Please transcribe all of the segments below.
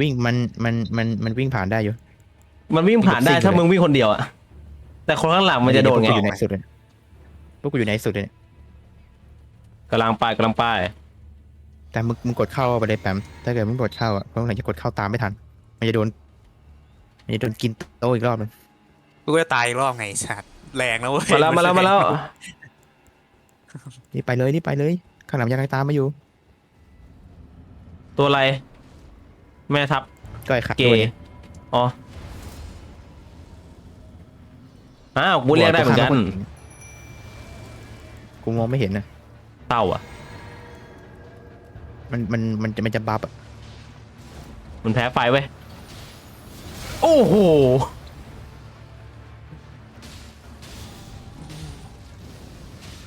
วิ่งมันมันมันมันวิ่งผ่านได้อยู่ มันวิ่งผ่านได้วิ่งถ้าเลยมึงวิ่งคนเดียวอะแต่คนข้างหลังมันจะโดนไงพวกกูอยู่ในสุดเลยพวกกูอยู่ในสุดเลยเนี่ยกำลังไปกำลังไปแต่มึงมึงกดเข้าไปเลยแปมถ้าเกิดมึงกดเข้าอะเพราะไหนจะกดเข้าตามไม่ทัน มันจะโดน มันจะโดนกินโตะอีกรอบนึงกูจะตายอีกรอบไงไอ้สัตว์แรงนะเว้ยมาแล้วมาแล้วมาแล้วนี่ไปเลยนี่ไปเลย ข้างหลังยังตามมาอยู่ ตัวอะไร แม่ทัพก็ไอ้ขัดเกด้วยย์อ๋ออ้าวกูเรียกได้เหมือนกันกูมองไม่เห็นนะ เต่าอะ มันมันมันจะมันจะบับอะมันแพ้ไฟเว้ย โอ้โห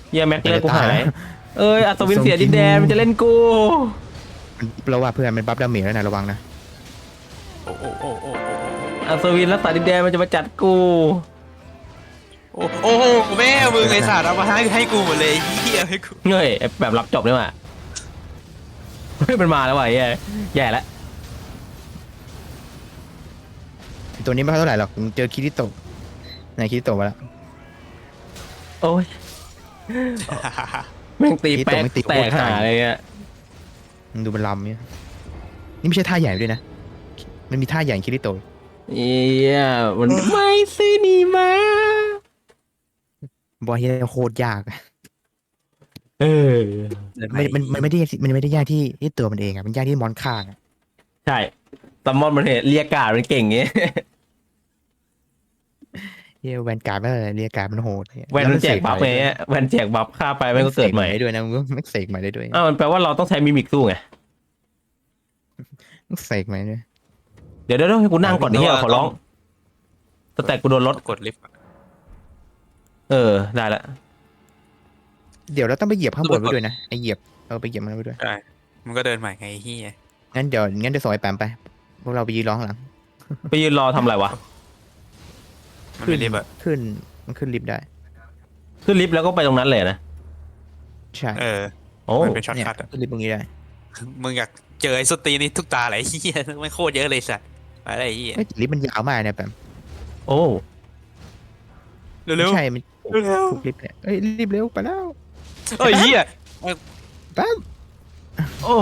เฮียแม็กเลือดกูหาย เอ้ย อัศวินเสียดินแดนมันจะเล่นกู มันเราว่าเพื่อนมันบัฟดาเมจแล้วนะระวังนะ โอ้โอ้โอ้โอ้อัศวินรักษาดินแดนมันจะมาจัดกู โอ้โอ้โอ้แม่มึงไอ้สัตว์เอามาให้ให้กูหมดเลยไอ้เหี้ยให้กูเงยไอ้แบบรับจบเลยว่ะเฮ้ยมันมาแล้วว่ะแย่แย่แล้วตัวนี้ไม่เท่าไหร่หรอกมึงเจอคิริโตะไหนคิริโตะมาแล้ว โอ้ยแม่งตีนี่แป๊ตัวกไม่ตีแตกโคตรไกลหาอะไรเงี้ยมึงดูมันลำเนี่ยนี่ไม่ใช่ท่าใหญ่ด้วยนะ มันมีท่าใหญ่คิริโตะเอียมันไม่ซื้อนี่มา บอลที่โคตรยากเออมันมันมันไม่ได้มันไม่ได้ยากที่ที่ตัวมันเองอะมันยากที่มอนข้างอะใช่ซัมมอนมันเห็นเรียกการ์ดมันเก่งเงี้ยเฮียแวนการ์ดไม่อะไรเรียกการ์ดมันโหดแวนมันแจกบัฟไงเงี้ยแวนแจกบัฟค่าไปแม่งก็เกิดใหม่ได้ด้วยนะมึงก็ไม่เสกใหม่ได้ด้วยอ้าวมันแปลว่าเราต้องใช้มิมิกสู้ไงมึงเสกใหม่ด้วย เดี๋ยวเดี๋ยวให้กูนั่งก่อนนี่ขอร้องสแต็กกูโดนลดกดลิฟต์เออได้ละเดี๋ยวเราต้องไปเหยียบข้างบนไว้ด้วยนะไอเหยียบเราไปเหยียบมันไว้ด้วยใช่มันก็เดินใหม่ไงไอ้เหี้ยงั้นเดี๋ยวงั้นเดี๋ยวส่งไอ้แปมไปพวกเราไปยืนร้องข้างหลังไปยืนรอทำอะไรวะมันไม่ลิฟต์อะขึ้นมันขึ้นลิฟต์ได้ ขึ้นลิฟต์แล้วก็ไปตรงนั้นเลยนะใช่เออโอ้มันเป็นช็อตเนี่ยคัทอะขึ้นลิฟต์ตรงนี้ได้มึงอยากเจอไอ้สตรีนี่ทุกตาเลยไอ้เหี้ยไม่งโคตรเยอะเลยสัตว์ อะไรไอ้เหี้ยเอ้ยลิฟต์มันยาวมากเนี่ยแปมโอ้เร็วไม่ๆใช่มันเร็วทุกลิฟต์เนี่ยเอ้ยรีบเร็วไปแล้วๆเอ้ยเหี้ยแป๊บโอ้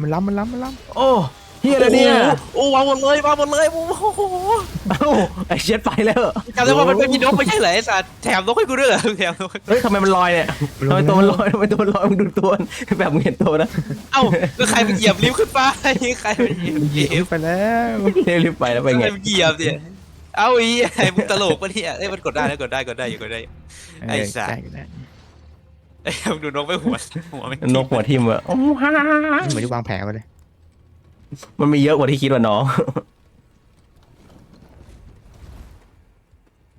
มันล้ำมันล้ำมันล้โอ้เฮียอะไรเนี่ยโอ้โหวางหมดเลยวางหมดเลยโอ้โหเอ้าไอเช็ดไปแล้วจำได้ว่ามันไม่มีนกไม่ใช่เหรอไอ้สัตว์แถมนกให้กูด้วยเหรอแถมนกเฮ้ยทำไมมันลอยเนี่ยำทำไมตัวมันลอยทำไมตัวมันลอยมึงดูตัวมันแบบมึงเห็นตัวนะเอ้าก็ใครไปเหยียบลิฟต์ขึ้นไปใครไปเหยียบมันเหยียบลิฟต์ ไปแล้วเรียบรีบไปแล้วไปใครไงไปเหยียบเนี่ย เอ้าอีไอ้มึงตลกปะเนี่ยเอ้ยมันกดได้นะกดได้กดได้อยู่กดได้อยู่ไอ้สัสได้ได้เอ้ยมึงดูนกไปหัวหัวมันนกหัวทิ่มอะโอ้ฮ่าเหมือนที่วางแผนไว้เลย มันมีเยอะกว่าที่คิดว่าน้อง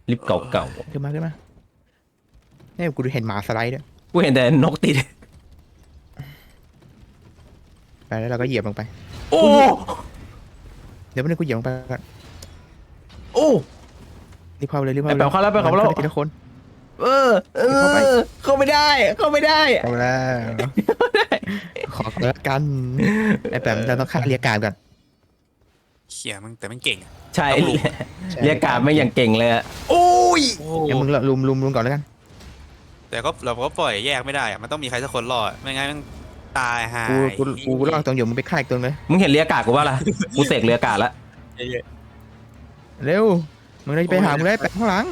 ลิฟต์เก่าขึ้นมาขึ้นมาเนี่ยกูเห็นหมาสไลด์ด้วยๆกูเห็นแต่นกติด ไปแล้วเราก็เหยียบลงไป โอ้ เดี๋ยวไม่ได้กูเหยียบลงไปก่อนโอ้ รีบเข้าเลยรีบเข้าไปเข้าแล้วไปเข้าแล้ว ทีละคน เออ เอเข้าไปอเข้าไม่ได้ เข้าไม่ได้ เข้ามาแล้ว ขอเลิกกันไอ้แปมเราต้องฆ่าเรียกการก่อนเขี่ยมึงแต่มันเก่งอะ ใช่ต้องลุม เรียกการไม่อย่างเก่งเลยอะโอ้ยโอ้งั้นมึงลุมลุมลุมก่อนแล้วกันแต่ก็เราก็ปล่อยแยกไม่ได้อะมันต้องมีใครสักคนรอดไม่งั้นมันตายหากูยกูกูรอดตรงอยู่มึงไปฆ่าอีกตรงเลยมึงเห็นเรียกการกูว่าล่ะกูเสกเรียกการละเร็วมึงเลยไปหามึงเลยแปมข้างหลัง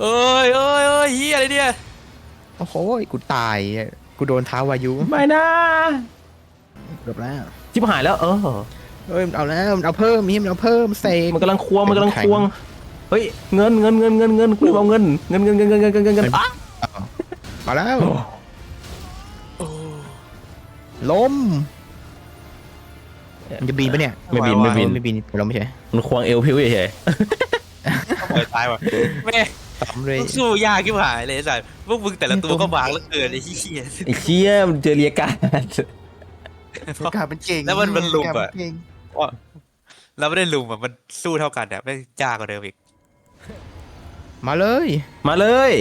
เอ้ยเอ้ยเอ้ยเฮียอะไรเนี่ยโอ้โหกูตาย กูโดนเท้าวายุไม่นะเกือบแล้วชิบหายแล้วเออเอ้ยมันเอาแล้วมันเอาเพิ่มมีมันเอาเพิ่มเสก มันกำลังควงมันกำลังควงเฮ้ยเงินเงินเงินเงินเงินกูเอาเงินเงินเงินเงินเงินเงินเงินเงินเงินอะมาแล้วโอ้ล้มมันจะบินปะเนี่ยไม่บินไม่บินไม่บินเราไม่ใช่มันควงเอวพิ้วเฉยปล่อยตายว่ะแม่ ตอมเลยสู้ยากที่หายเลยไอ้สัตว์พวกมึงแต่ละตัวก็บางเหลือเกินไอ้เหี้ยๆไอ้เชี่ยมันเจอเรียกการกาเป็นเก่งแล้วมันมันลุมอะกาเป็นเก่งแล้วไม่ได้ลุมอะมันสู้เท่ากันอะไม่จ้ากว่าเดิมอีกมาเลยมาเลย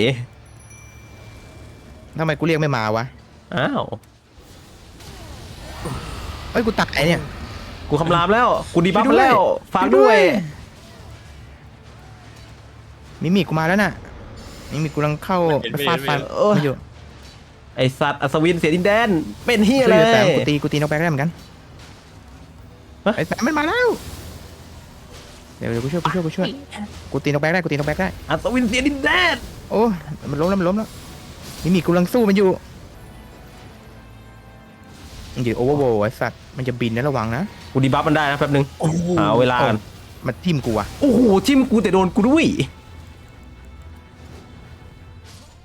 ทำไมกูเรียกไม่มาวะอ้าวเอ้ยกูตายเนี่ย กูคำรามแล้ว กูดีบัฟช่มาวยด้วยแล้วฝากด้วย มิมิกูมาแล้วน่ะมิมิกูกำลังเข้าไปฟาดฟันเออไม่อยู่ไอสัตว์อัศวินเสียดินแดน เป็นเฮียช่เลวยยแต่กูตีกูตีนกแบกได้เหมือนกันฮะไอ้แปมมันมาแล้วเดี๋ยวเดี๋ยวกูช่วยกูช่วยกูช่วยกูตีนกแบกได้กูตีนกแบกได้อัศวินเสียดินแดนโอ้มันล้มแล้วมันล้มแล้วมิมิกูกำลังสู้มันอยู่มันอยู่โอเวอร์โวไอ้สัตว์มันจะบินนะระวังนะกูดีบัฟมันได้นะแป๊บนึงโอ้โหหาเวลากันมันทิ่มกูอะโอ้โหจิ้มกูแต่โดนกูด้วย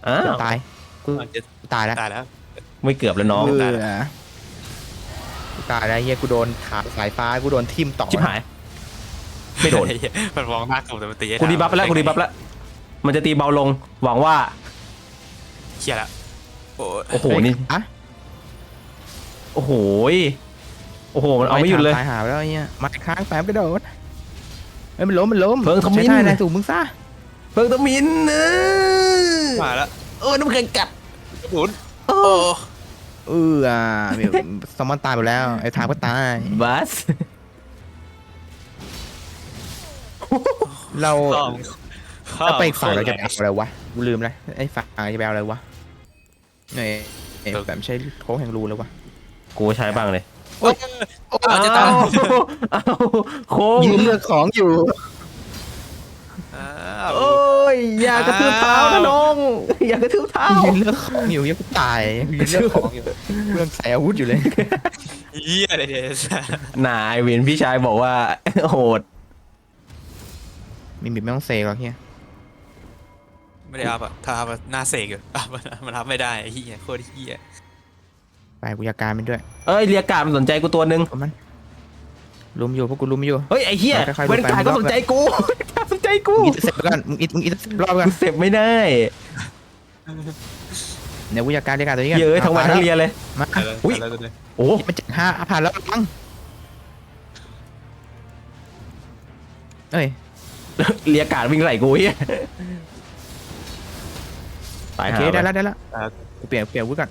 อ้าวตายกูมันจะตายแล้วตายแล้ว ไม่เกือบแล้วน้องเออกูตายแล้วเฮียกูโดนขาสายฟ้ากูโดนทิ่มต่อชิบหาย ไม่โดน มันมองหน้ากูแต่มันตีให้กูดีบัฟไปแล้วกูดีบัฟแล้ว มันจะตีเบาลง หวังว่า เขียละโอ้ยโอ้โห นี่ อะโอ้โหยโอ้โห มันเอาไม่หยุดเลย ตายหาไปแล้วไอ้เฮียมาค้างแปมกระโดดเอ้ยมันล้มมันล้มเพิ่งทำมิน ใช้ได้นะสูงมึงซะ เพิ่งตะมินเออ มาแล้วเออน้ำแข็งกัดกระสุนโอ้โอ้เอออะมีสมอนตายหมดแล้วไอ้ทางก็ตาย บัสเราข้อมเราไปฝั่งเราจะไปเอาอะไรวะกูลืมเลยไอ้ฝั่งจะไปเอาอะไรวะเอ้ยเอ้ยแบบใช้โค้งแห่งรูเลยวะกูใช้บ้างเลยโอ้ยเอาจะตายเอาโค้งยืนเลือกของอยู่อ้าวโอ้ยอย่ากระทืบเท้านะน้อง อย่ากระทืบเท้า ยืนเลือกของอยู่ยังกูตายยืนเลือกของอยู่เรื่องใส่อาวุธอยู่เลยเหี้ยอะไรเนี่ยนายเวนพี่ชายบอกว่า โหดมีมิไม่ต้องเซกหรอกเฮียไม่ได้อัพอะถ้าอัพอะหน้าเสกอยู่อัพมันอัพไม่ได้ไอ้เหี้ยโคตรเหี้ยไปกูอยากการมันด้วยเอ้ยเรียกการมันสนใจกูตัวหนึ่งเพราะมันลุมอยู่พวกกูลุมอยู่ เฮ้ยไอ้เหี้ยค่อยๆดูเวนไปการก็สนใจกูการสน ใจกูมึงอีทเสร็จไปก่อนมึงอีทมึงอีทเสร็จรอบก่อนกูเสพไม่ได้เดี๋ยวกูอยากการเรียกการตัวนี้กันเยอะทั้งวันทั้งเรียนเลยมาตายแล้วอุ๊ยตายแล้วตายแล้วโอ้มันจะห้าผ่านแล้วปังเอ้ยเรียกการวิ่งไหลกูเหี้ยตายโอหาเคได้ไปแล้วได้แล้วกูเปลี่ยนเปลี่ยนอาวุธก่อน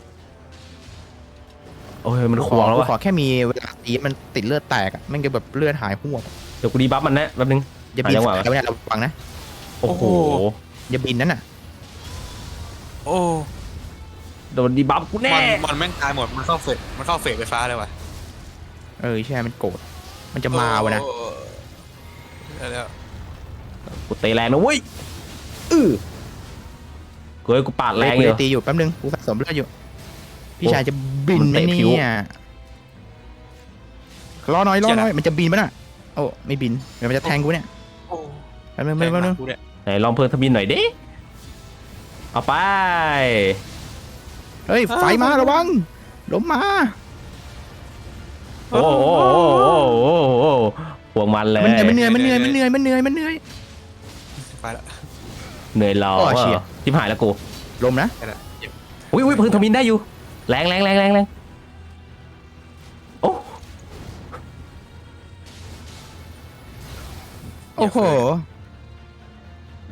โอ้ยมันควงแล้วกูวะขอแค่มีเวลาตีมันติดเลือดแตกอะแมันจะแบบเลือดหายหัวบเดี๋ยวกูดีบัฟมันนะแป๊บนึง อย่าบินหาจังหวะ แล้วเนี่ยระวังนะโอ้โห อย่าบินนั่นน่ะโอ้โดนดีบัฟกูแน่ มันมันแม่งตายหมด มันเข้าเฟสมันเข้าเฟสไฟฟ้าเลยว่ะเออใช่มันโกรธมันจะมาวะนะโอ้ได้แล้วกูเตะแรงนะเว้ยอือกูให้กูปาดแรงกูอยู่จะตีอยู่แป๊บนึงกูสะสมเลือดอยู่ พี่โอ้ชายจะบินมันนะเตะผิว เนี่ยรอหน่อยรอหน่อยมันจะบินปะน่ะโอ้ไม่บินเดี๋ยวมันจะแทงกูเนี่ยโอ้ แป๊บนึงแป๊บนึงแป๊บนึงกูเนี่ยไหนลองเพิ่มทบินหน่อยดิ เอาไป เฮ้ยไฟมาระวังล้มมาโอ้โหโอ้โหโอ้โหโอ้โหห่วงมันเลยมันมันเหนื่อยมันเหนื่อยมันเหนื่อยมันเหนื่อยมันเหนื่อย ไปละ เหนื่อยรอโอ้เชี่ย ทิพหายแล้วกูลมนะไปละเจ็บอุ้ยอุ้ยเพิ่งทบินได้อยู่ แรงแรงแรงแรงแรงโอ้โอ้โห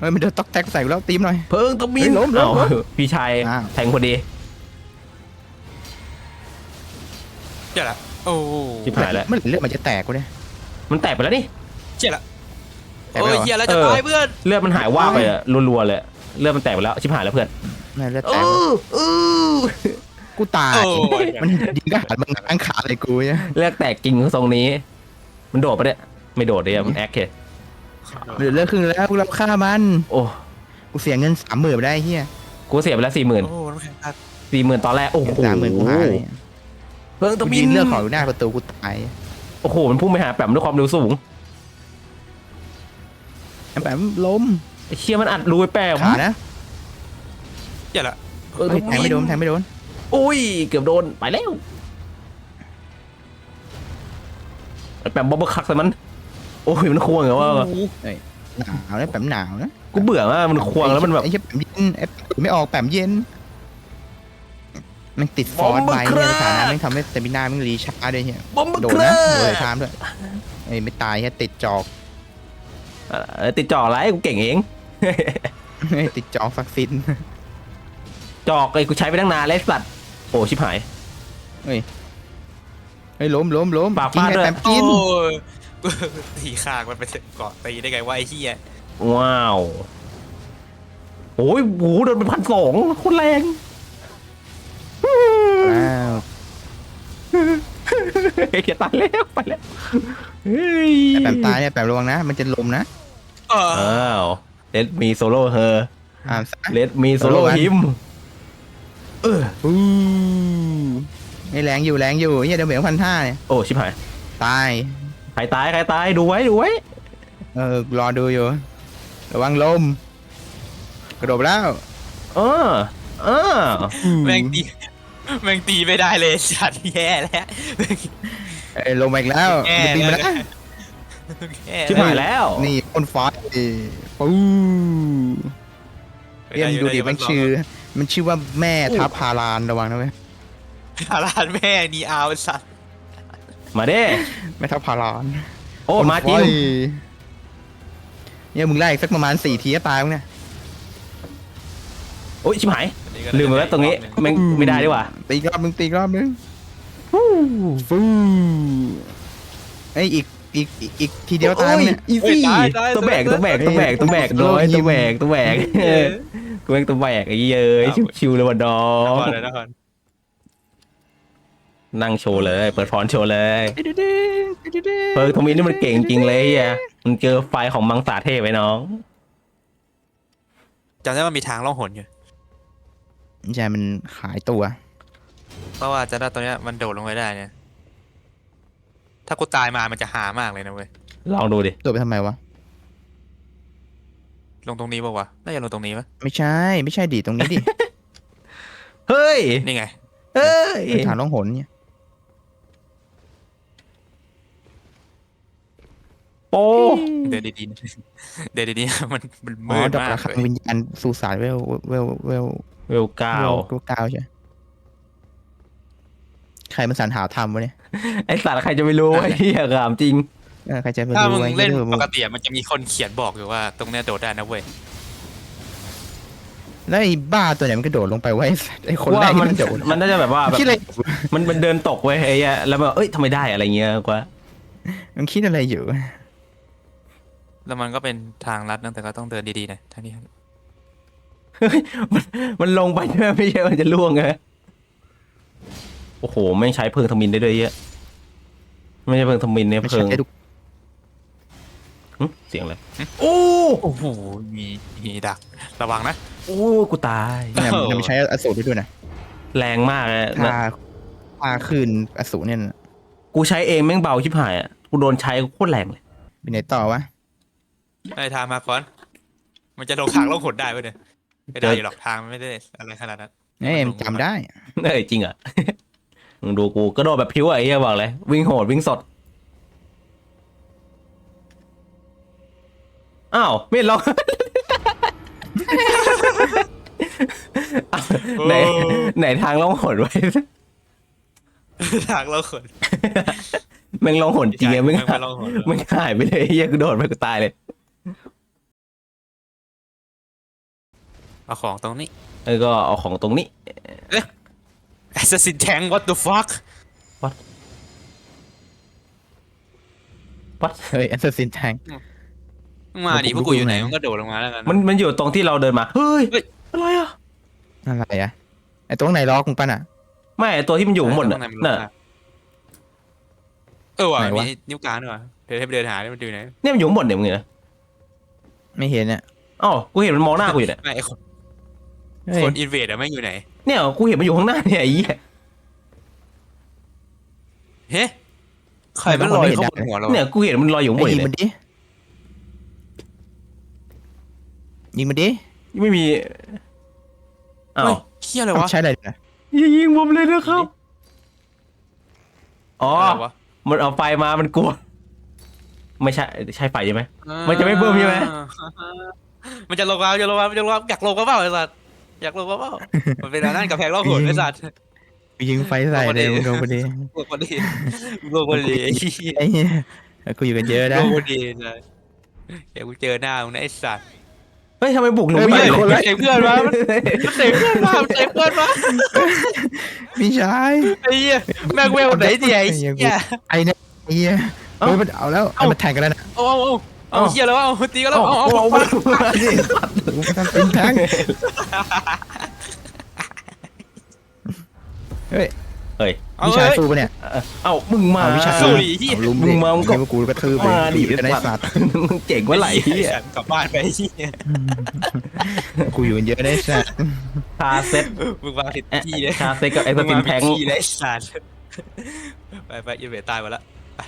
เฮ้ยมันเดินตอกแตกใส่กูแล้วตีมหน่อย เพิ่งทบินเฮ้ยล้มล้มเอ้าล้มพี่ชายอ้าว แทงพอดีเจ็บละโอ้ชิบหายแล้วเมื่อไหร่เลือดมันจะแตกกูเนี่ย มันแตกไปแล้วนี่ เจ็บละแตกโอ้ไปยเหรอ เหี้ยแล้วจะเออตายเพื่อนเลือดมันหายว่าบไปอะรัวๆเลยเลือดมันแตกไปแล้วชิบหายแล้วเพื่อนไม่เลือดเอแตกอเออกูตายโอ้ยมันยิงก็หันมันง้างขาใส่กูเนี่ย เลือดแตกจริงทรงนี้ มันโดดไปะเนี่ยไม่โดดเลยอะมันแอคเค เหลือเลือดครึ่งแล้วพวกเราฆ่ามันโอ้กูเสียเงินสามหมื่นไปได้เฮียกูเสียไปแล้วสี่หมื่นโอ้น้ำแข็งตายสี่หมื่นตอนแรกโอ้โหสามหมื่นกูหาเลยเพิ่งตะกูบิยินงเลือดของอยู่หน้าประตูกูตายโอ้โหมันพุ่งไปหาแปมด้วยความเร็วสูงแบบล้มไอ้เชี่ยมันอัดรูไปแปมขานะเจ็บละเออเฮ้ยแทงไม่โดนแทงไม่โดนอุ้ยเกือบโดนไปแล้วไอ้แปมบอบเบอร์คักใส่มัน โอ้ยมันควงเหรอว่าหนาวนะแปมหนาวนะกูเบื่อมากมันควงแล้วมันแบบไอ้เหี้ยแปมเย็นไอ้แปมไม่ออกแปมเย็นมันติดฟอนต์ไปเนี่ยสถานะมันทำให้สเตมินามันรีชาร์จด้วยเฮียบอมเบอร์โดเคนรนะโดนไทม์ด้วยไอ้ยไม่ตายแค่ติดจอกติดจ่ออะไรกูเก่งเองเฮ้ยติดจอกศักดิ์สิทธิ์จอกไอ้กูใช้ไปตั้งนานแล้วไอ้สัตว์โอ้ชิบหายเฮ้ยฮ้ยล้มล้มล้มปากกินฟาดไงด้วยแปมโอ้กินยกู ตีขางมันไปเกาะตีได้ไงวะไอ้เหี้ยว้าวโอ้ยโหโดนไปพันสองโคนแรงว้าวเฮ้ยจะตายแล้วไปแล้วเฮ้ยไอ้แปมตายเนี่ยแปมระวังนะ มันจะล้มนะเอออ้าวเลดมีโซโล่เฮออ่ามซะเลดมีโซโล่ Solo ฮิมเอออู้ไม่แรงอยู่แรงอยู่เนี่ยเดี๋ยวเหมือนพันห้าเนี่ยโอ้ชิบหาย ตาย ใครตายใครตายดูไว้ดูไว้เออรอดูอยู่ ระวังลม กระโดดไปแล้ว เออ เออ แม่งตีแม่งตีไม่ได้เลยสัตว์แย่แล้วแม่งเอ้ยลงมาอีกแล้วแย่มันตีมาแล้แล้ววแย่ชิบหายแล้วนี่คนฟ้าปูเรียมดูดิมันชื่อ มันชื่อว่าแม่ทัพพารานระวังนะเว้ย พาลานแม่นีอาวสัตว์ มาเด้แม่ทัพพารานโอ้มาจริงโอ้ยเนี่ยมึงไล่อีกสักประมาณสี่ทีก็ตายมึงเนี่ยโอ้ยชิบหาย ลืมไปว่าตรงนี้แม่งไม่ได้ดีกว่าตีอีกรอบนึงตีอีกรอบนึงฟูไอยอีกอีกอีกอีกทีเดียวตายมึงเนี่ยอีเฮ้ยซี่ตายตายตัวแบกตัวแบกตัวแบกตัวแบกโลน้อยหิมตัวแบกตัวแบกเออตัวแบกตัวแบกไอ้เย้ยชิวๆเลยว่ะน้อนงครเลย นครนั่งโชว์เลย เปิดฟอนต์โชว์เลยเพิร์กทอมมินนี่มันเก่งจริงเลยเฮียมันเจอไฟของมังสาเทพไว้น้องจำได้ว่ามีทางล่องหนอยู่ ใช่มันขายตัว เพราะว่าจะได้ตอนเนี้ยมันโดดลงไปได้เนี่ย ถ้ากูตายมามันจะหามากเลยนะเว้ย ลองดูดิ ตัวไปทำไมวะ ลงตรงนี้ป่าวะน่าจะลงตรงนี้ปะไม่ใช่ ไม่ใช่ดิตรงนี้ดิ เฮ้ย นี่ไง เฮ้ยเป็นฐานล่องหนเนี่ย โป้เดินดีๆนะเดินดีๆมันมันอ๋อมืดดอกมากระฆัเลงยวิญญาณสุสานเวลเวลเวลเวลเก้าเวลเก้าใช่ใครมันสรรหาทำวะเนี่ยไอสัตว์ใครจะไม่รู้วะเฮียกามจริง เออใครจะไปถ้าดูมึงไว้เล่นเดี๋ยวปกติอะมันจะมีคนเขียนบอกอยู่ว่า ตรงเนี้ยโดดได้นะเว้ยแล้วไอ้บ้าตัวไหนมันกระโดดลงไปไว้ไอ้คนแรว่ากที่มันมันโดดมันน่าจะแบบว่าแบบคิดอะไรมันมันเดินตกไว้ยไอ้เหี้ยแล้วแบบเอ้ยทำไมได้อะไรเงี้ยกว่า มันคิดอะไรอยู่ แล้วมันก็เป็นทางลัดนะแต่ก็ต้องเดินดีๆนะท่างนี้มันมันลงไปใช่ไหมไม่ใช่มันจะล่วงไงโอ้โหไม่งใช้เพลิงทมินได้ด้วยเหี้ยอะไม่ใช่เพลิงทมินเนี่ยไม่เพลิใช่งทุกหึเสียงอะไรโอ้โอ้โหมีมีดัก ระวังนะ โอ้กูตาย เนี่ยมันไม่ใช้อสูรได้ด้วยนะแรงมากเลยถ้านะถ้าคืนอสูรเนี่ยนะกูใช้เองแม่งเบาชิบหายอะ กูโดนใช้โคตรแรงเลยเป็นไหนต่อวะ ไอ้ทางมาก่อน มันจะลงทางล่องหนได้ปะเนี่ยไม่ได้หรอกทางมันไม่ได้อะไรขนาดนั้น เอ้ยมันจำได้ เอ้ยจริงเหรอะ มึงดูกูกระโดดแบบพิ้วอะไอ้เหี้ยบอกเลย วิ่งโหดวิ่งสด อ้าวไม่เห็นหรอกอ้าวไหนไหนทางล่องหนไว้ ทางล่องหนแม่งล่องหนจริงไงมึงไม่ไม่ล่องหนมึงหายไปเลยไอ้เหี้ยกูโดดไปกูตายเลย เอาของตรงนี้เออก็เอาของตรงนี้ Assassin Tank what the fuck วัดเฮ้ยแอสซินแทง มาดิผมพวกกูอยู่ไหนดูไงมันก็โดดลงมาแล้วกันมันมันอยู่ตรงที่เราเดินมา เฮ้ยเฮ้ยอะไรอะ อะไรอะไอ้ตรงไหนล็อกมึงปะน่ะ ไม่ไอ้ตัวที่มันอยู่ข้างบนน่ะข้างใมัน่ะลงมาเออว่ะไหนวะมีนิ้วกลางด้วยว่ะเดินให้ไปเดินหาดิมันอยู่ไหนเนี่ยมันอยู่ข้างบนเนี่ยมึงเห็นไหมไม่เห็นเนี่ยอ๋อกูเห็นมันมองหน้ากูอยู่เนี่ยไม่ไอคน เฮ้ยคนอินเวดอะไม่งอยู่ไหน เนี่ยกูเห็นมันอยู่ข้างหน้าเนี่ยไอ้เหี้ยเฮ้ใครมันลอยเข้าบนหัวเราเนี่ยกูเห็นมันลอยอยู่ข้างบไอ้นยิงเนี่มันยดิยิงมันดิไม่มีอ้าเฮ้วยเฮียอะไรวะใช้อะไรนะอย่ายิงผมเลยนะครับอ๋ออะไรวะมันเอาไฟมามันกลัว ไม่ใช่ใช่ไฟใช่ไหม มันจะไม่เบิ่มใช่ไหม มันจะลงมาจะลงมามันจะลงมาอยากลงก็เปล่าไอ้สัตว์ อยากลงก็เปล่ามันเป็นอันนั่นกับแพงล่องหนไอ้สัตว์กูยิงไฟใส่เลยมึงโดนพอดีลงพอดีลงพอดีไอ้เหี้ยไอ้เหี้ยกูอยู่กันเยอะลนะงพอดีเลยเดี๋ยวกูเจอหน้ามึงนะไอ้สัตว์เฮ้ยทำไมบุกหนูเฮ้ยไม่ไม่ใหญ่คนเลละยเตะเพื่อนมามันมันเตะเพื่อนมามันเตะเพื่อนมาไม่ใช่ไอ้เหี้ยแม่งเวลไหนเดียไอ้เหี้ยไอเนี่ยไอ้เหี้ยเฮ้ยมันเอาแล้วเอามาแทงกันแล้วนะเอา เอาเอาเอาเหี้ยแล้วเอาตีกันแล้วเอาเอาเอาเอาเอาเอาดิเป็นแทงเฮ้ยเฮ้ยเอาวิชาเอ้ยสู้ปะเนี่ยเอามึงมาเอาวิชาสู้ดิเหี้ยเอาลุมมึงมามึงก็เดี๋ยวกูกระทืบเลยมาดิอยู่ในสัตว์มึงเจ๋งว่าไหลไอ้เหี้ยกลับบ้านไปไอ้เหี้ยกูอยู่กันเยอะได้สัตว์คาเซ็ตมึงวางผิดที่เลยคาเซ็ตกับไอ้สปินแทงมึงวาผิดที่เลยไอ้สัตว์ไปไปอีเวตายหมดละไป